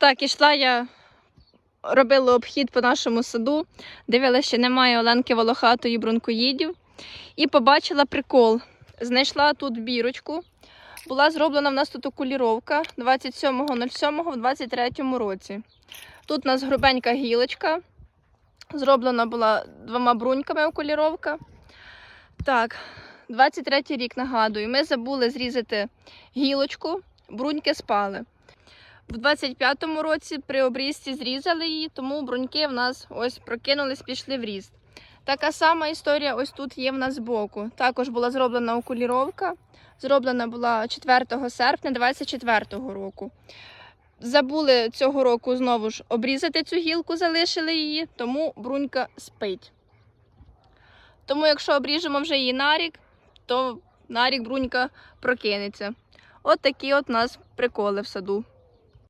Так, ішла я, робила обхід по нашому саду, дивилася, що немає Оленки Волохатої бронкоїдів. І побачила прикол. Знайшла тут бірочку. Була зроблена в нас тут окуліровка 27.07 в 23 році. Тут у нас грубенька гілочка. Зроблена була двома бруньками окуліровка. Так, 23-й рік нагадую. Ми забули зрізати гілочку, бруньки спали. В 25-му році при обрізці зрізали її, тому бруньки в нас ось прокинулись, пішли в ріст. Така сама історія ось тут є в нас збоку. Також була зроблена окуліровка. Зроблена була 4 серпня 24-го року. Забули цього року знову ж обрізати цю гілку, залишили її, тому брунька спить. Тому, якщо обріжемо вже її на рік, то на рік брунька прокинеться. От такі от у нас приколи в саду.